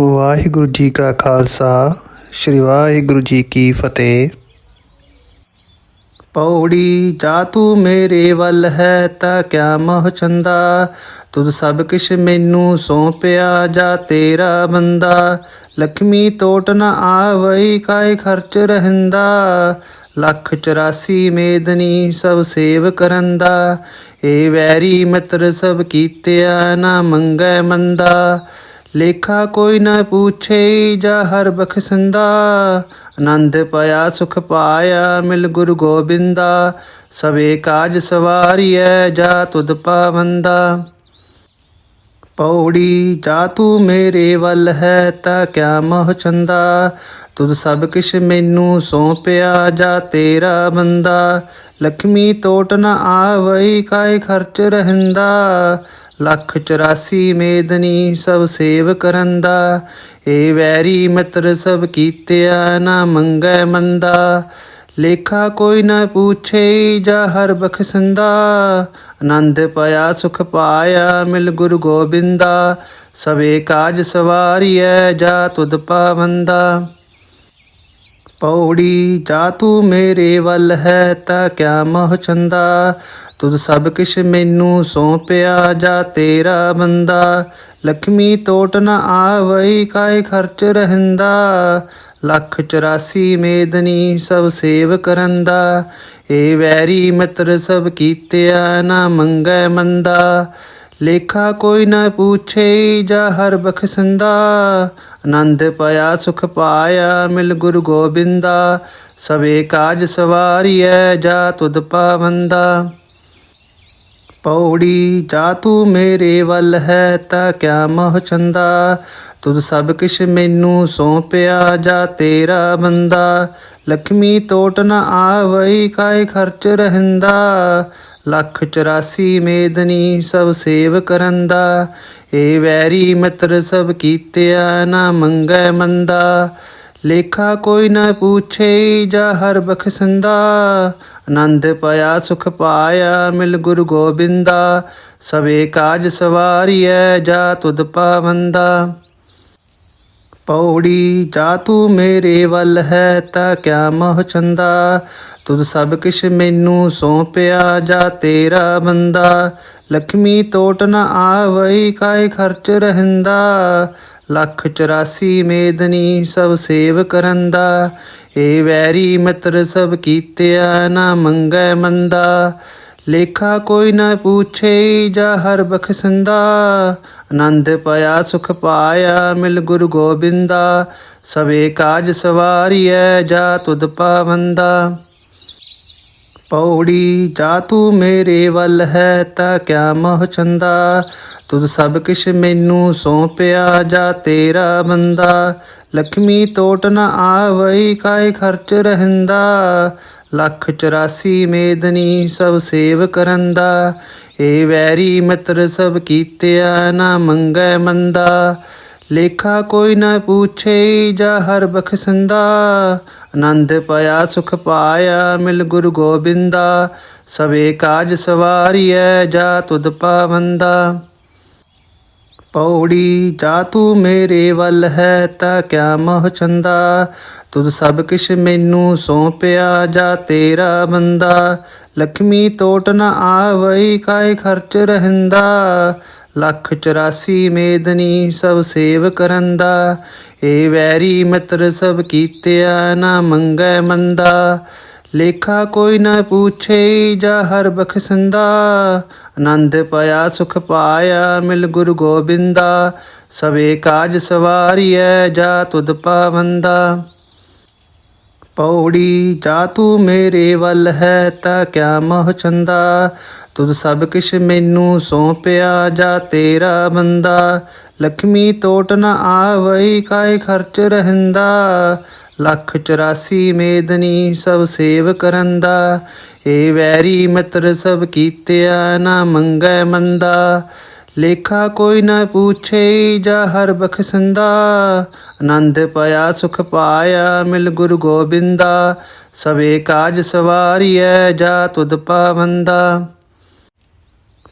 ਵਾਹਿਗੁਰੂ ਜੀ ਕਾ ਖਾਲਸਾ, ਸ੍ਰੀ ਵਾਹਿਗੁਰੂ ਜੀ ਕੀ ਫਤਿਹ। ਪੌੜੀ ਜਾ ਤੂੰ ਮੇਰੇ ਵੱਲ ਹੈ ਤਾਂ ਕਿਆ ਮੋਹ ਚੰਦਾ? ਤੁਧ ਸਭ ਕਿਛ ਮੈਨੂੰ ਸੌਂਪਿਆ ਜਾ ਤੇਰਾ ਬੰਦਾ। ਲక్ష్ਮੀ ਟੋਟ ਨ ਆਵਈ, ਕਾਇ ਖਰਚ ਰਹਿੰਦਾ? ਲੱਖ 84 ਮੇਦਨੀ ਸਭ ਸੇਵ ਕਰੰਦਾ। ਏ ਵੈਰੀ ਮਿੱਤਰ ਸਭ ਕੀਤਿਆ ਨਾ ਮੰਗੈ ਮੰਦਾ। ਲੇਖਾ ਕੋਈ ਨਾ ਪੁੱਛੇ, ਜਾ ਹਰ ਬਖਸ਼ੰਦਾ। ਆਨੰਦ ਪਾਇਆ, ਸੁਖ ਪਾਇਆ, ਮਿਲ ਗੁਰੂ ਗੋਬਿੰਦਾ। ਸਵੇ ਕਾਜ ਸਵਾਰੀਐ, ਜਾ ਤੁਧ ਪਾਵੰਦਾ। ਪੌੜੀ, ਜਾ ਤੂੰ ਮੇਰੇ ਵੱਲ ਹੈ, ਤਾਂ ਕਿਆ ਮੋਹ ਚੰਦਾ। ਤੁਧ ਸਭ ਕਿਛ ਮੈਨੂੰ ਸੌਂਪਿਆ, ਜਾ ਤੇਰਾ ਬੰਦਾ। ਲక్ష్ਮੀ ਟੋਟ ਨ ਆਵਈ, ਕਾਇ ਖਰਚ ਰਹਿੰਦਾ। ਲੱਖ 84 ਮੇਦਨੀ ਸਭ ਸੇਵ ਕਰਨ ਦਾ। ਏ ਵੈਰੀ ਮਿੱਤਰ ਸਭ ਕੀਤਿਆ ਨਾ ਮੰਗੈ ਮੰਦਾ। ਲੇਖਾ ਕੋਈ ਨਾ ਪੁੱਛੇ ਜਾ ਹਰ ਬਖਸ਼ੰਦਾ। ਆਨੰਦ ਪਾਇਆ, ਸੁਖ ਪਾਇਆ, ਮਿਲ ਗੁਰੂ ਗੋਬਿੰਦਾ। ਸਵੇ ਕਾਜ ਸਵਾਰੀਐ, ਜਾ ਤੁਧ ਪਾਵੰਦਾ। ਪੌੜੀ, ਜਾ ਤੂੰ ਮੇਰੇ ਵੱਲ ਹੈ ਤਾਂ ਕਿਆ ਮੋਹ ਚੰਦਾ? ਤੁਧ ਸਭ ਕਿਛ ਮੈਨੂੰ ਸੌਂਪਿਆ ਜਾ ਤੇਰਾ ਬੰਦਾ। ਲక్ష్ਮੀ ਟੋਟ ਨ ਆਵਈ ਕਾਇ ਖਰਚ ਰਹਿੰਦਾ? ਲੱਖ 84 ਮੇਦਨੀ ਸਭ ਸੇਵ ਕਰੰਦਾ। ਏ ਵੈਰੀ ਮਿੱਤਰ ਸਭ ਕੀਤਿਆ ਨਾ ਮੰਗੈ ਮੰਦਾ। ਲੇਖਾ ਕੋਈ ਨਾ ਪੁੱਛੇ, ਜਾ ਹਰ ਬਖਸ਼ੰਦਾ। ਆਨੰਦ ਪਾਇਆ, ਸੁਖ ਪਾਇਆ, ਮਿਲ ਗੁਰੂ ਗੋਬਿੰਦਾ। ਸਵੇ ਕਾਜ ਸਵਾਰੀਐ, ਜਾ ਤੁਧ ਪਾਵੰਦਾ। ਪੌੜੀ, ਜਾ ਤੂੰ ਮੇਰੇ ਵੱਲ ਹੈ, ਤਾਂ ਕਿਆ ਮੋਹ ਚੰਦਾ। ਤੁਧ ਸਭ ਕਿਛ ਮੈਨੂੰ ਸੌਂਪਿਆ, ਜਾ ਤੇਰਾ ਬੰਦਾ। ਲక్ష్ਮੀ ਟੋਟ ਨ ਆਵਈ, ਕਾਇ ਖਰਚ ਰਹਿੰਦਾ। ਲੱਖ 84 ਮੇਦਨੀ ਸਭ ਸੇਵ ਕਰਨ ਦਾ ਏ ਵੈਰੀ ਮਿੱਤਰ ਸਭ ਕੀਤਿਆ ਨਾ ਮੰਗੈ ਮੰਦਾ। ਲੇਖਾ ਕੋਈ ਨਾ ਪੁੱਛੇ ਜਾ ਹਰ ਬਖਸ਼ੰਦਾ। ਆਨੰਦ ਪਾਇਆ, ਸੁਖ ਪਾਇਆ, ਮਿਲ ਗੁਰੂ ਗੋਬਿੰਦਾ। ਸਵੇ ਕਾਜ ਸਵਾਰੀਐ, ਜਾ ਤੁਧ ਪਾਵੰਦਾ। ਪੌੜੀ, ਜਾ ਤੂੰ ਮੇਰੇ ਵੱਲ ਹੈ ਤਾਂ ਕਿਆ ਮੋਹ ਚੰਦਾ? ਤੁਧ ਸਭ ਕਿਛ ਮੈਨੂੰ ਸੌਂਪਿਆ ਜਾ ਤੇਰਾ ਬੰਦਾ। ਲక్ష్ਮੀ ਟੋਟ ਨ ਆਵਈ, ਕਾਇ ਖਰਚ ਰਹਿੰਦਾ? ਲੱਖ 84 ਮੇਦਨੀ ਸਭ ਸੇਵ ਕਰੰਦਾ। ਏ ਵੈਰੀ ਮਿੱਤਰ ਸਭ ਕੀਤਿਆ ਨਾ ਮੰਗੈ ਮੰਦਾ। ਲੇਖਾ ਕੋਈ ਨਾ ਪੁੱਛੇ, ਜਾ ਹਰ ਬਖਸ਼ੰਦਾ ਆਨੰਦ ਪਾਇਆ, ਸੁਖ ਪਾਇਆ, ਮਿਲ ਗੁਰੂ ਗੋਬਿੰਦਾ। ਸਵੇ ਕਾਜ ਸਵਾਰੀਐ, ਜਾ ਤੁਧ ਪਾਵੰਦਾ। ਪੌੜੀ, ਜਾ ਤੂੰ ਮੇਰੇ ਵੱਲ ਹੈ, ਤਾਂ ਕਿਆ ਮੋਹ ਚੰਦਾ। ਤੁਧ ਸਭ ਕਿਛ ਮੈਨੂੰ ਸੌਂਪਿਆ, ਜਾ ਤੇਰਾ ਬੰਦਾ। ਲక్ష్ਮੀ ਟੋਟ ਨ ਆਵਈ ਕਾਇ ਖਰਚ ਰਹਿੰਦਾ। ਲੱਖ 84 ਮੇਦਨੀ ਸਭ ਸੇਵ ਕਰੰਦਾ ਏ ਵੈਰੀ ਮਿੱਤਰ ਸਭ ਕੀਤਿਆ ਨਾ ਮੰਗੈ ਮੰਦਾ। ਲੇਖਾ ਕੋਈ ਨਾ ਪੁੱਛੇ ਜਾ ਹਰ ਬਖਸ਼ੰਦਾ। ਆਨੰਦ ਪਾਇਆ, ਸੁਖ ਪਾਇਆ, ਮਿਲ ਗੁਰੂ ਗੋਬਿੰਦਾ। ਸਵੇ ਕਾਜ ਸਵਾਰੀਐ, ਜਾ ਤੁਧ ਪਾਵੰਦਾ। ਪੌੜੀ, ਜਾ ਤੂੰ ਮੇਰੇ ਵੱਲ ਹੈ ਤਾਂ ਕਿਆ ਮੋਹ ਚੰਦਾ? ਤੁਧ ਸਭ ਕਿਛ ਮੈਨੂੰ ਸੌਂਪਿਆ, ਜਾ ਤੇਰਾ ਬੰਦਾ। ਲక్ష్ਮੀ ਟੋਟ ਨ ਆਵਈ, ਕਾਇ ਖਰਚ ਰਹਿੰਦਾ? ਲੱਖ 84 ਮੇਦਨੀ ਸਭ ਸੇਵ ਕਰੰਦਾ। ਏ ਵੈਰੀ ਮਿੱਤਰ ਸਭ ਕੀਤਿਆ ਨਾ ਮੰਗੈ ਮੰਦਾ। ਲੇਖਾ ਕੋਈ ਨਾ ਪੁੱਛੇ, ਜਾ ਹਰ ਬਖਸ਼ੰਦਾ। ਆਨੰਦ ਪਾਇਆ, ਸੁਖ ਪਾਇਆ, ਮਿਲ ਗੁਰੂ ਗੋਬਿੰਦਾ। ਸਵੇ ਕਾਜ ਸਵਾਰੀਐ, ਜਾ ਤੁਧ ਪਾਵੰਦਾ। ਪੌੜੀ, ਜਾ ਤੂੰ ਮੇਰੇ ਵੱਲ ਹੈ, ਤਾਂ ਕਿਆ ਮੋਹ ਚੰਦਾ। ਤੁਧ ਸਭ ਕਿਛ ਮੈਨੂੰ ਸੌਂਪਿਆ, ਜਾ ਤੇਰਾ ਬੰਦਾ। ਲక్ష్ਮੀ ਟੋਟ ਨ ਆਵਈ, ਕਾਇ ਖਰਚ ਰਹਿੰਦਾ। ਲੱਖ 84 ਮੇਦਨੀ ਸਭ ਸੇਵ ਕਰਨ ਦਾ। ਏ ਵੈਰੀ ਮਿੱਤਰ ਸਭ ਕੀਤਿਆ ਨਾ ਮੰਗੈ ਮੰਦਾ। ਲੇਖਾ ਕੋਈ ਨਾ ਪੁੱਛੇ ਜਾ ਹਰ ਬਖਸ਼ੰਦਾ। ਆਨੰਦ ਪਾਇਆ, ਸੁਖ ਪਾਇਆ, ਮਿਲ ਗੁਰੂ ਗੋਬਿੰਦਾ। ਸਵੇ ਕਾਜ ਸਵਾਰੀਐ, ਜਾ ਤੁਧ ਪਾਵੰਦਾ।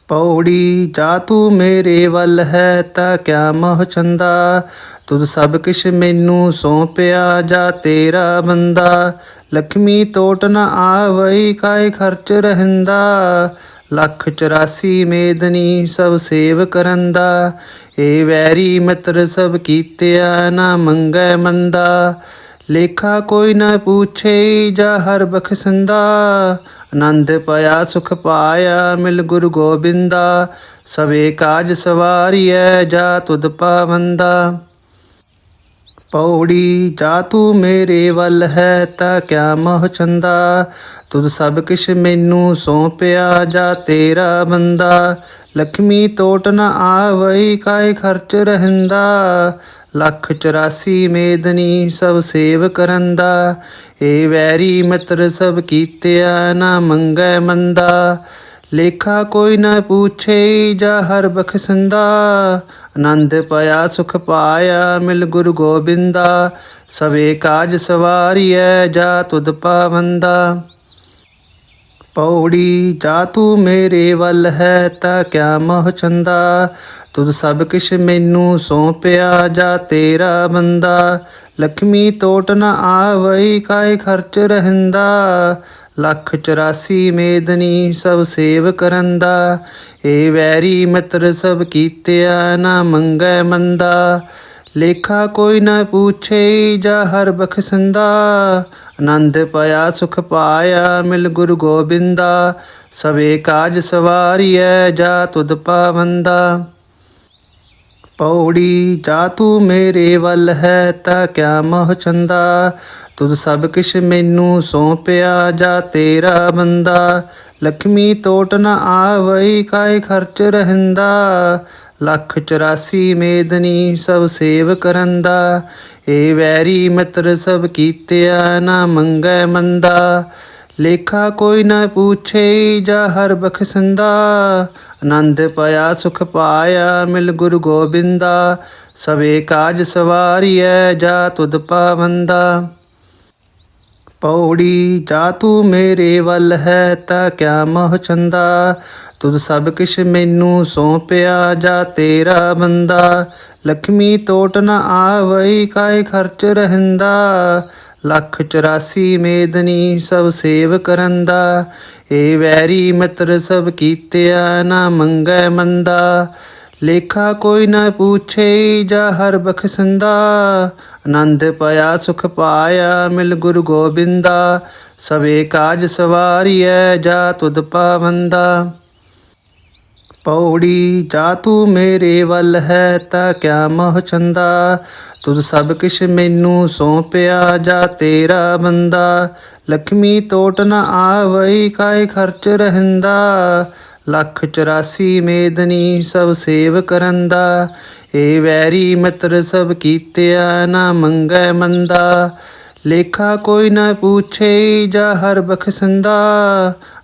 ਪੌੜੀ, ਜਾ ਤੂੰ ਮੇਰੇ ਵੱਲ ਹੈ ਤਾਂ ਕਿਆ ਮੋਹ ਚੰਦਾ? ਤੁਧ ਸਭ ਕਿਛ ਮੈਨੂੰ ਸੌਂਪਿਆ ਜਾ ਤੇਰਾ ਬੰਦਾ। ਲక్ష్ਮੀ ਟੋਟ ਨ ਆਵਈ ਕਾਇ ਖਰਚ ਰਹਿੰਦਾ? ਲੱਖ 84 ਮੇਦਨੀ ਸਭ ਸੇਵ ਕਰੰਦਾ। ਏ ਵੈਰੀ ਮਿੱਤਰ ਸਭ ਕੀਤਿਆ ਨਾ ਮੰਗੈ ਮੰਦਾ। ਲੇਖਾ ਕੋਈ ਨਾ ਪੁੱਛੇ ਜਾ ਹਰ ਬਖਸ਼ੰਦਾ। ਆਨੰਦ ਪਾਇਆ, ਸੁਖ ਪਾਇਆ, ਮਿਲ ਗੁਰੂ ਗੋਬਿੰਦਾ। ਸਵੇ ਕਾਜ ਸਵਾਰੀਐ, ਜਾ ਤੁਧ ਪਾਵੰਦਾ। ਪੌੜੀ, ਜਾ ਤੂੰ ਮੇਰੇ ਵੱਲ ਹੈ, ਤਾਂ ਕਿਆ ਮੋਹ ਚੰਦਾ। ਤੁਧ ਸਭ ਕਿਛ ਮੈਨੂੰ ਸੌਂਪਿਆ, ਜਾ ਤੇਰਾ ਬੰਦਾ। ਲక్ష్ਮੀ ਟੋਟ ਨ ਆਵਈ, ਕਾਇ ਖਰਚ ਰਹਿੰਦਾ। ਲੱਖ 84 ਮੇਦਨੀ ਸਭ ਸੇਵ ਕਰੰਦਾ। ਏ ਵੈਰੀ ਮਿੱਤਰ ਸਭ ਕੀਤਿਆ ਨਾ ਮੰਗੈ ਮੰਦਾ। ਲੇਖਾ ਕੋਈ ਨਾ ਪੁੱਛੇ ਜਾ ਹਰ ਬਖਸ਼ੰਦਾ। ਆਨੰਦ ਪਾਇਆ, ਸੁਖ ਪਾਇਆ, ਮਿਲ ਗੁਰੂ ਗੋਬਿੰਦਾ। ਸਵੇ ਕਾਜ ਸਵਾਰੀਐ, ਜਾ ਤੁਧ ਪਾਵੰਦਾ। ਪੌੜੀ, ਜਾ ਤੂੰ ਮੇਰੇ ਵੱਲ ਹੈ ਤਾਂ ਕਿਆ ਮੋਹ ਚੰਦਾ? ਤੁਧ ਸਭ ਕਿਛ ਮੈਨੂੰ ਸੌਂਪਿਆ ਜਾ ਤੇਰਾ ਬੰਦਾ। ਲక్ష్ਮੀ ਟੋਟ ਨ ਆਵਈ, ਕਾਇ ਖਰਚ ਰਹਿੰਦਾ? ਲੱਖ 84 ਮੇਦਨੀ ਸਭ ਸੇਵ ਕਰੰਦਾ। ਏ ਵੈਰੀ ਮਿੱਤਰ, ਸਭ ਕੀਤਿਆ ਨਾ ਮੰਗੈ ਮੰਦਾ। ਲੇਖਾ ਕੋਈ ਨਾ ਪੁੱਛੇ, ਜਾ ਹਰ ਬਖਸ਼ੰਦਾ। ਆਨੰਦ ਪਾਇਆ, ਸੁਖ ਪਾਇਆ, ਮਿਲ ਗੁਰੂ ਗੋਬਿੰਦਾ। ਸਵੇ ਕਾਜ ਸਵਾਰੀਐ, ਜਾ ਤੁਧ ਪਾਵੰਦਾ। ਪੌੜੀ, ਜਾ ਤੂੰ ਮੇਰੇ ਵੱਲ ਹੈ, ਤਾਂ ਕਿਆ ਮੋਹ ਚੰਦਾ। ਤੁਧ ਸਭ ਕਿਛ ਮੈਨੂੰ ਸੌਂਪਿਆ, ਜਾ ਤੇਰਾ ਬੰਦਾ। ਲక్ష్ਮੀ ਟੋਟ ਨ ਆਵਈ, ਕਾਇ ਖਰਚ ਰਹਿੰਦਾ। ਲੱਖ 84 ਮੇਦਨੀ ਸਭ ਸੇਵ ਕਰੰਦਾ ਏ ਵੈਰੀ ਮਿੱਤਰ ਸਭ ਕੀਤਿਆ ਨਾ ਮੰਗੈ ਮੰਦਾ। ਲੇਖਾ ਕੋਈ ਨਾ ਪੁੱਛੇ ਜਾ ਹਰ ਬਖਸ਼ੰਦਾ। ਆਨੰਦ ਪਾਇਆ, ਸੁਖ ਪਾਇਆ, ਮਿਲ ਗੁਰੂ ਗੋਬਿੰਦਾ। ਸਵੇ ਕਾਜ ਸਵਾਰੀਐ, ਜਾ ਤੁਧ ਪਾਵੰਦਾ। ਪੌੜੀ, ਜਾ ਤੂੰ ਮੇਰੇ ਵੱਲ ਹੈ ਤਾਂ ਕਿਆ ਮੋਹ ਚੰਦਾ? ਤੁਧ ਸਭ ਕਿਛ ਮੈਨੂੰ ਸੌਂਪਿਆ ਜਾ ਤੇਰਾ ਬੰਦਾ। ਲక్ష్ਮੀ ਟੋਟ ਨ ਆਵਈ, ਕਾਇ ਖਰਚ ਰਹਿੰਦਾ? ਲੱਖ 84 ਮੇਦਨੀ ਸਭ ਸੇਵ ਕਰੰਦਾ। ਏ ਵੈਰੀ ਮਿੱਤਰ ਸਭ ਕੀਤਿਆ ਨਾ ਮੰਗੈ ਮੰਦਾ। ਲੇਖਾ ਕੋਈ ਨਾ ਪੁੱਛੇ, ਜਾ ਹਰ ਬਖਸ਼ੰਦਾ। ਆਨੰਦ ਪਾਇਆ, ਸੁਖ ਪਾਇਆ, ਮਿਲ ਗੁਰੂ ਗੋਬਿੰਦਾ। ਸਵੇ ਕਾਜ ਸਵਾਰੀਐ, ਜਾ ਤੁਧ ਪਾਵੰਦਾ। ਪੌੜੀ, ਜਾ ਤੂੰ ਮੇਰੇ ਵੱਲ ਹੈ, ਤਾਂ ਕਿਆ ਮੋਹ ਚੰਦਾ। ਤੁਧ ਸਭ ਕਿਛ ਮੈਨੂੰ ਸੌਂਪਿਆ, ਜਾ ਤੇਰਾ ਬੰਦਾ। ਲక్ష్ਮੀ ਟੋਟ ਨ ਆਵਈ, ਕਾਇ ਖਰਚ ਰਹਿੰਦਾ। ਲੱਖ 84 ਮੇਦਨੀ ਸਭ ਸੇਵ ਕਰਨ ਦਾ। ਏ ਵੈਰੀ ਮਿੱਤਰ ਸਭ ਕੀਤਿਆ ਨਾ ਮੰਗੈ ਮੰਦਾ। ਲੇਖਾ ਕੋਈ ਨਾ ਪੁੱਛੇ ਜਾ ਹਰ ਬਖਸ਼ੰਦਾ।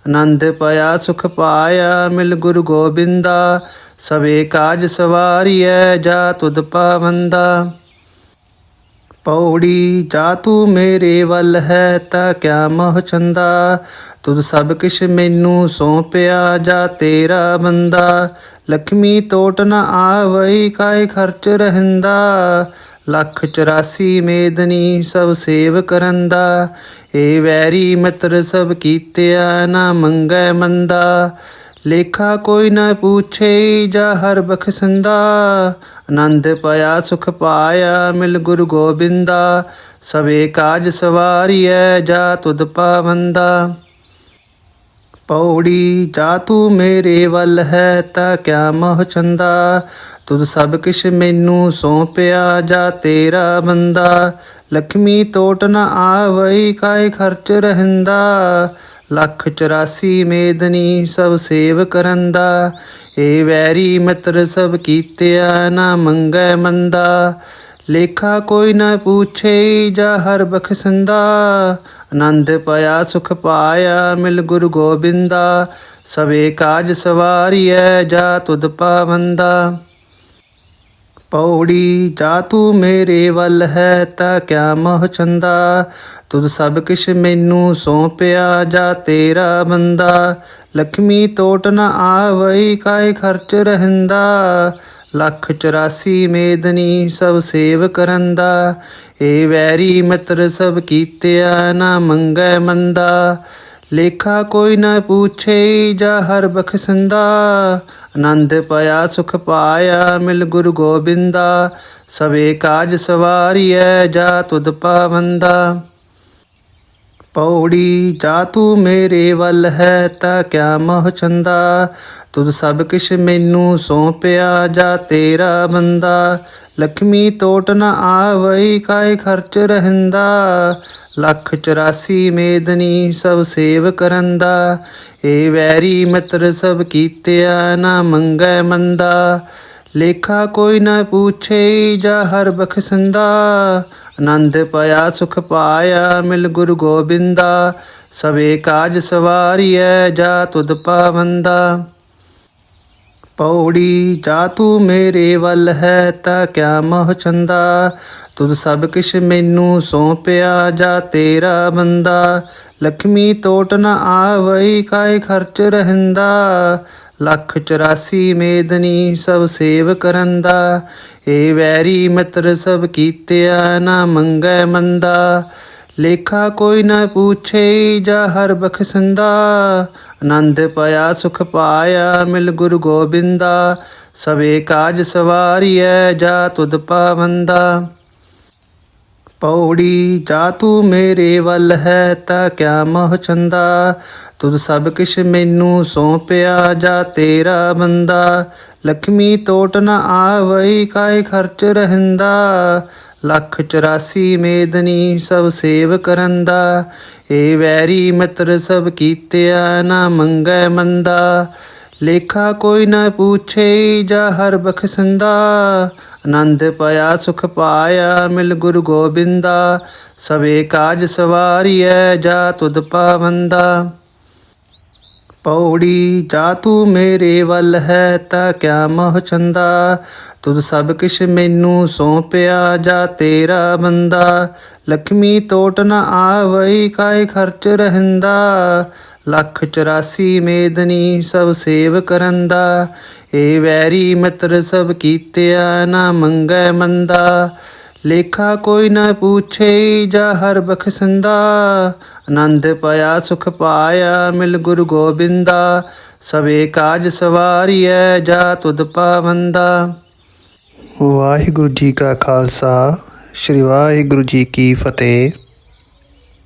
ਆਨੰਦ ਪਾਇਆ, ਸੁਖ ਪਾਇਆ, ਮਿਲ ਗੁਰੂ ਗੋਬਿੰਦਾ। ਸਵੇ ਕਾਜ ਸਵਾਰੀਐ, ਜਾ ਤੁਧ ਪਾਵੰਦਾ। ਪੌੜੀ, ਜਾ ਤੂੰ ਮੇਰੇ ਵੱਲ ਹੈ ਤਾਂ ਕਿਆ ਮੋਹ ਚੰਦਾ? ਤੁਧ ਸਭ ਕਿਛ ਮੈਨੂੰ ਸੌਂਪਿਆ ਜਾ ਤੇਰਾ ਬੰਦਾ। ਲక్ష్ਮੀ ਟੋਟ ਨ ਆਵਈ ਕਾਇ ਖਰਚ ਰਹਿੰਦਾ? ਲੱਖ 84 ਮੇਦਨੀ ਸਭ ਸੇਵ ਕਰੰਦਾ। ਏ ਵੈਰੀ ਮਿੱਤਰ ਸਭ ਕੀਤਿਆ ਨਾ ਮੰਗੈ ਮੰਦਾ। ਲੇਖਾ ਕੋਈ ਨਾ ਪੁੱਛੇ, ਜਾ ਹਰ ਬਖਸ਼ੰਦਾ। ਆਨੰਦ ਪਾਇਆ, ਸੁਖ ਪਾਇਆ, ਮਿਲ ਗੁਰੂ ਗੋਬਿੰਦਾ। ਸਵੇ ਕਾਜ ਸਵਾਰੀਐ, ਜਾ ਤੁਧ ਪਾਵੰਦਾ। ਪੌੜੀ, ਜਾ ਤੂੰ ਮੇਰੇ ਵੱਲ ਹੈ, ਤਾਂ ਕਿਆ ਮੋਹ ਚੰਦਾ। ਤੁਧ ਸਭ ਕਿਛ ਮੈਨੂੰ ਸੌਂਪਿਆ, ਜਾ ਤੇਰਾ ਬੰਦਾ। ਲక్ష్ਮੀ ਟੋਟ ਨ ਆਵਈ, ਕਾਇ ਖਰਚ ਰਹਿੰਦਾ। ਲੱਖ 84 ਮੇਦਨੀ ਸਭ ਸੇਵ ਕਰੰਦਾ, ਏ ਵੈਰੀ ਮਿੱਤਰ ਸਭ ਕੀਤਿਆ ਨਾ ਮੰਗੈ ਮੰਦਾ। ਲੇਖਾ ਕੋਈ ਨਾ ਪੁੱਛੇ ਜਾ ਹਰ ਬਖਸ਼ੰਦਾ, ਆਨੰਦ ਪਾਇਆ ਸੁਖ ਪਾਇਆ ਮਿਲ ਗੁਰੂ ਗੋਬਿੰਦਾ। ਸਵੇ ਕਾਜ ਸਵਾਰੀਐ ਜਾ ਤੁਧ ਪਾਵੰਦਾ। ਪੌੜੀ, ਜਾ ਤੂੰ ਮੇਰੇ ਵੱਲ ਹੈ ਤਾਂ ਕਿਆ ਮੋਹ ਚੰਦਾ? ਤੁਧ ਸਭ ਕਿਛ ਮੈਨੂੰ ਸੌਂਪਿਆ ਜਾ ਤੇਰਾ ਬੰਦਾ। ਲక్ష్ਮੀ ਟੋਟ ਨ ਆਵਈ, ਕਾਇ ਖਰਚ ਰਹਿੰਦਾ? ਲੱਖ 84 ਮੇਦਨੀ ਸਭ ਸੇਵ ਕਰੰਦਾ। ਏ ਵੈਰੀ ਮਿੱਤਰ ਸਭ ਕੀਤਿਆ ਨਾ ਮੰਗੈ ਮੰਦਾ। ਲੇਖਾ ਕੋਈ ਨਾ ਪੁੱਛੇ ਜਾ ਹਰ ਬਖਸ਼ੰਦਾ। ਆਨੰਦ ਪਾਇਆ, ਸੁਖ ਪਾਇਆ, ਮਿਲ ਗੁਰੂ ਗੋਬਿੰਦਾ। ਸਵੇ ਕਾਜ ਸਵਾਰੀਐ, ਜਾ ਤੁਧ ਪਾਵੰਦਾ। ਪੌੜੀ, ਜਾ ਤੂੰ ਮੇਰੇ ਵੱਲ ਹੈ, ਤਾਂ ਕਿਆ ਮੋਹ ਚੰਦਾ। ਤੁਧ ਸਭ ਕਿਛ ਮੈਨੂੰ ਸੌਂਪਿਆ, ਜਾ ਤੇਰਾ ਬੰਦਾ। ਲక్ష్ਮੀ ਟੋਟ ਨ ਆਵਈ, ਕਾਇ ਖਰਚ ਰਹਿੰਦਾ। ਲੱਖ 84 ਮੇਦਨੀ ਸਭ ਸੇਵ ਕਰਨ ਦਾ। ਏ ਵੈਰੀ ਮਿੱਤਰ ਸਭ ਕੀਤਿਆ ਨਾ ਮੰਗੈ ਮੰਦਾ। ਲੇਖਾ ਕੋਈ ਨਾ ਪੁੱਛੇ ਜਾ ਹਰ ਬਖਸ਼ੰਦਾ। ਆਨੰਦ ਪਾਇਆ, ਸੁਖ ਪਾਇਆ, ਮਿਲ ਗੁਰੂ ਗੋਬਿੰਦਾ। ਸਵੇ ਕਾਜ ਸਵਾਰੀਐ ਜਾ ਤੁਧ ਪਾਵੰਦਾ। ਪੌੜੀ, ਜਾ ਤੂੰ ਮੇਰੇ ਵੱਲ ਹੈ ਤਾਂ ਕਿਆ ਮੋਹ ਚੰਦਾ? ਤੁਧ ਸਭ ਕਿਛ ਮੈਨੂੰ ਸੌਂਪਿਆ ਜਾ ਤੇਰਾ ਬੰਦਾ। ਲక్ష్ਮੀ ਟੋਟ ਨ ਆਵਈ ਕਾਇ ਖਰਚ ਰਹਿੰਦਾ? ਲੱਖ 84 ਮੇਦਨੀ ਸਭ ਸੇਵ ਕਰੰਦਾ। ਏ ਵੈਰੀ ਮਿੱਤਰ ਸਭ ਕੀਤਿਆ ਨਾ ਮੰਗੈ ਮੰਦਾ। ਲੇਖਾ ਕੋਈ ਨਾ ਪੁੱਛੇ ਜਾ ਹਰ ਬਖਸ਼ੰਦਾ। ਆਨੰਦ ਪਾਇਆ, ਸੁਖ ਪਾਇਆ, ਮਿਲ ਗੁਰੂ ਗੋਬਿੰਦਾ। ਸਵੇ ਕਾਜ ਸਵਾਰੀਐ, ਜਾ ਤੁਧ ਪਾਵੰਦਾ। ਪੌੜੀ, ਜਾ ਤੂੰ ਮੇਰੇ ਵੱਲ ਹੈ, ਤਾਂ ਕਿਆ ਮੋਹ ਚੰਦਾ। ਤੁਧ ਸਭ ਕਿਛ ਮੈਨੂੰ ਸੌਂਪਿਆ, ਜਾ ਤੇਰਾ ਬੰਦਾ। ਲక్ష్ਮੀ ਟੋਟ ਨ ਆਵਈ, ਕਾਇ ਖਰਚ ਰਹਿੰਦਾ। ਲੱਖ 84 ਮੇਦਨੀ ਸਭ ਸੇਵ ਕਰਨ ਦਾ। ਏ ਵੈਰੀ ਮਿੱਤਰ ਸਭ ਕੀਤਿਆ ਨਾ ਮੰਗੈ ਮੰਦਾ। ਲੇਖਾ ਕੋਈ ਨਾ ਪੁੱਛੇ ਜਾ ਹਰ ਬਖਸ਼ੰਦਾ। ਆਨੰਦ ਪਾਇਆ, ਸੁਖ ਪਾਇਆ, ਮਿਲ ਗੁਰੂ ਗੋਬਿੰਦਾ। ਸਵੇ ਕਾਜ ਸਵਾਰੀਐ, ਜਾ ਤੁਧ ਪਾਵੰਦਾ। ਪੌੜੀ, ਜਾ ਤੂੰ ਮੇਰੇ ਵੱਲ ਹੈ ਤਾਂ ਕਿਆ ਮੋਹ ਚੰਦਾ? ਤੁਧ ਸਭ ਕਿਛ ਮੈਨੂੰ ਸੌਂਪਿਆ ਜਾ ਤੇਰਾ ਬੰਦਾ। ਲక్ష్ਮੀ ਟੋਟ ਨ ਆਵਈ ਕਾਇ ਖਰਚ ਰਹਿੰਦਾ? ਲੱਖ 84 ਮੇਦਨੀ ਸਭ ਸੇਵ ਕਰੰਦਾ। ਏ ਵੈਰੀ ਮਿੱਤਰ ਸਭ ਕੀਤਿਆ ਨਾ ਮੰਗੈ ਮੰਦਾ। ਲੇਖਾ ਕੋਈ ਨਾ ਪੁੱਛੇ ਜਾ ਹਰ ਬਖਸ਼ੰਦਾ ਆਨੰਦ ਪਾਇਆ, ਸੁਖ ਪਾਇਆ, ਮਿਲ ਗੁਰੂ ਗੋਬਿੰਦਾ। ਸਵੇ ਕਾਜ ਸਵਾਰੀਐ, ਜਾ ਤੁਧ ਪਾਵੰਦਾ। ਵਾਹਿਗੁਰੂ ਜੀ ਕਾ ਖਾਲਸਾ, ਸ੍ਰੀ ਵਾਹਿਗੁਰੂ ਜੀ ਕੀ ਫਤਿਹ।